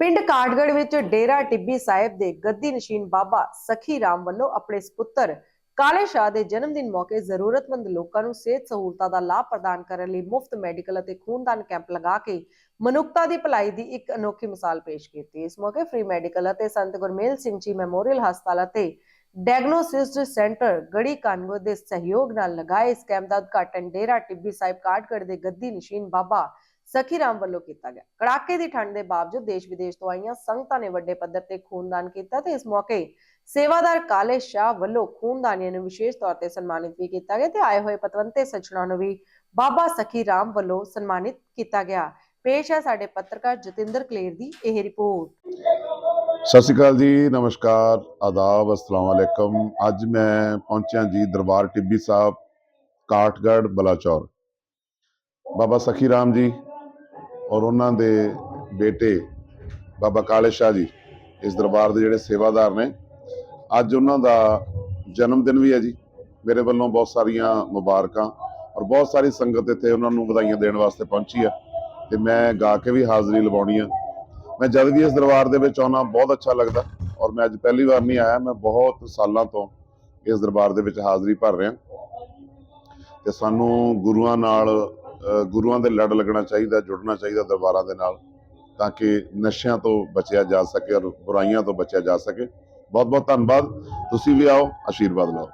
ਪਿੰਡ ਕਾਟਗੜ ਵਿੱਚ ਡੇਰਾ ਟਿੱਬੀ ਸਾਹਿਬ ਦੇ ਗੱਦੀ ਨਸ਼ੀਨ ਬਾਬਾ ਸਖੀ ਰਾਮ ਵੱਲੋਂ ਆਪਣੇ ਸੁਪੁੱਤਰ ਕਾਲੇ ਸ਼ਾਹ ਦੇ ਜਨਮ ਦਿਨ ਮੌਕੇ ਜ਼ਰੂਰਤਮੰਦ ਲੋਕਾਂ ਨੂੰ ਸਿਹਤ ਸਹੂਲਤਾਂ ਦਾ ਲਾਭ ਪ੍ਰਦਾਨ ਕਰਨ ਲਈ ਮੁਫਤ ਮੈਡੀਕਲ ਅਤੇ ਖੂਨਦਾਨ ਕੈਂਪ ਲਗਾ ਕੇ ਮਨੁੱਖਤਾ ਦੀ ਭਲਾਈ ਦੀ ਇੱਕ ਅਨੋਖੀ ਮਿਸਾਲ ਪੇਸ਼ ਕੀਤੀ। ਇਸ ਮੌਕੇ ਫ੍ਰੀ ਮੈਡੀਕਲ ਅਤੇ ਸੰਤ ਗੁਰਮੇਲ ਸਿੰਘ ਜੀ ਮੈਮੋਰੀਅਲ ਹਸਪਤਾਲ ਅਤੇ ਡਾਇਗਨੋਸਿਸ ਸੈਂਟਰ ਗੜੀ ਕਾਨਗੋ ਦੇ ਸਹਿਯੋਗ ਨਾਲ ਲਗਾਏ ਇਸ ਕੈਂਪ ਦਾ ਉਦਘਾਟਨ ਡੇਰਾ ਟਿੱਬੀ ਸਾਹਿਬ ਕਾਠਗੜ੍ਹ ਦੇ ਗੱਦੀ ਨਸ਼ੀਨ ਬਾਬਾ ਸਖੀ ਰਾਮ ਵੱਲੋਂ ਕੀਤਾ ਗਿਆ। ਕੜਾਕੇ ਦੀ ਠੰਡ ਦੇ ਬਾਵਜੂਦ ਦੇਸ਼ ਵਿਦੇਸ਼ ਤੋਂ ਆਈਆਂ ਸੰਗਤਾਂ ਨੇ ਵੱਡੇ ਪੱਧਰ ਤੇ ਖੂਨਦਾਨ ਕੀਤਾ ਤੇ ਇਸ ਮੌਕੇ ਸੇਵਾਦਾਰ ਕਾਲੇ ਸ਼ਾਹ ਵੱਲੋਂ ਖੂਨਦਾਨੀਆਂ ਨੂੰ ਵਿਸ਼ੇਸ਼ ਤੌਰ ਤੇ ਸਨਮਾਨਿਤ ਵੀ ਕੀਤਾ ਗਿਆ ਤੇ ਆਏ ਹੋਏ ਪਤਵੰਤੇ ਸੱਜਣਾਂ ਨੂੰ ਵੀ ਬਾਬਾ ਸਖੀ ਰਾਮ ਵੱਲੋਂ ਸਨਮਾਨਿਤ ਕੀਤਾ ਗਿਆ। ਪੇਸ਼ ਹੈ ਸਾਡੇ ਪੱਤਰਕਾਰ ਜਤਿੰਦਰ ਕਲੇਰ ਦੀ ਇਹ ਰਿਪੋਰਟ। ਸਤਿ ਸ਼੍ਰੀ ਅਕਾਲ ਜੀ, ਨਮਸਕਾਰ, ਆਦਾਬ, ਅਸਲਾਮ ਵਾਲੇਕਮ ਅੱਜ ਮੈਂ ਪਹੁੰਚਿਆ ਜੀ ਦਰਬਾਰ ਟਿੱਬੀ ਸਾਹਿਬ, ਕਾਠਗੜ੍ਹ, ਬਲਾਚੌਰ। ਬਾਬਾ ਸਖੀ ਰਾਮ ਜੀ ਔਰ ਉਹਨਾਂ ਦੇ ਬੇਟੇ ਬਾਬਾ ਕਾਲੇ ਸ਼ਾਹ ਜੀ ਇਸ ਦਰਬਾਰ ਦੇ ਜਿਹੜੇ ਸੇਵਾਦਾਰ ਨੇ, ਅੱਜ ਉਹਨਾਂ ਦਾ ਜਨਮ ਦਿਨ ਵੀ ਹੈ ਜੀ। ਮੇਰੇ ਵੱਲੋਂ ਬਹੁਤ ਸਾਰੀਆਂ ਮੁਬਾਰਕਾਂ ਔਰ ਬਹੁਤ ਸਾਰੀ ਸੰਗਤ ਇੱਥੇ ਉਹਨਾਂ ਨੂੰ ਵਧਾਈਆਂ ਦੇਣ ਵਾਸਤੇ ਪਹੁੰਚੀ ਆ ਤੇ ਮੈਂ ਗਾ ਕੇ ਵੀ ਹਾਜ਼ਰੀ ਲਵਾਉਣੀ ਆ ਮੈਂ ਜਦ ਵੀ ਇਸ ਦਰਬਾਰ ਦੇ ਵਿੱਚ ਆਉਣਾ ਬਹੁਤ ਅੱਛਾ ਲੱਗਦਾ ਔਰ ਮੈਂ ਅੱਜ ਪਹਿਲੀ ਵਾਰ ਨਹੀਂ ਆਇਆ, ਮੈਂ ਬਹੁਤ ਸਾਲਾਂ ਤੋਂ ਇਸ ਦਰਬਾਰ ਦੇ ਵਿੱਚ ਹਾਜ਼ਰੀ ਭਰ ਰਿਹਾ। ਤੇ ਸਾਨੂੰ ਗੁਰੂਆਂ ਨਾਲ ਗੁਰੂਆਂ ਦੇ ਲੜ ਲੱਗਣਾ ਚਾਹੀਦਾ, ਜੁੜਨਾ ਚਾਹੀਦਾ ਦਰਬਾਰਾਂ ਦੇ ਨਾਲ, ਤਾਂ ਕਿ ਨਸ਼ਿਆਂ ਤੋਂ ਬਚਿਆ ਜਾ ਸਕੇ ਔਰ ਬੁਰਾਈਆਂ ਤੋਂ ਬਚਿਆ ਜਾ ਸਕੇ। ਬਹੁਤ ਬਹੁਤ ਧੰਨਵਾਦ। ਤੁਸੀਂ ਵੀ ਆਓ, ਆਸ਼ੀਰਵਾਦ ਲਓ।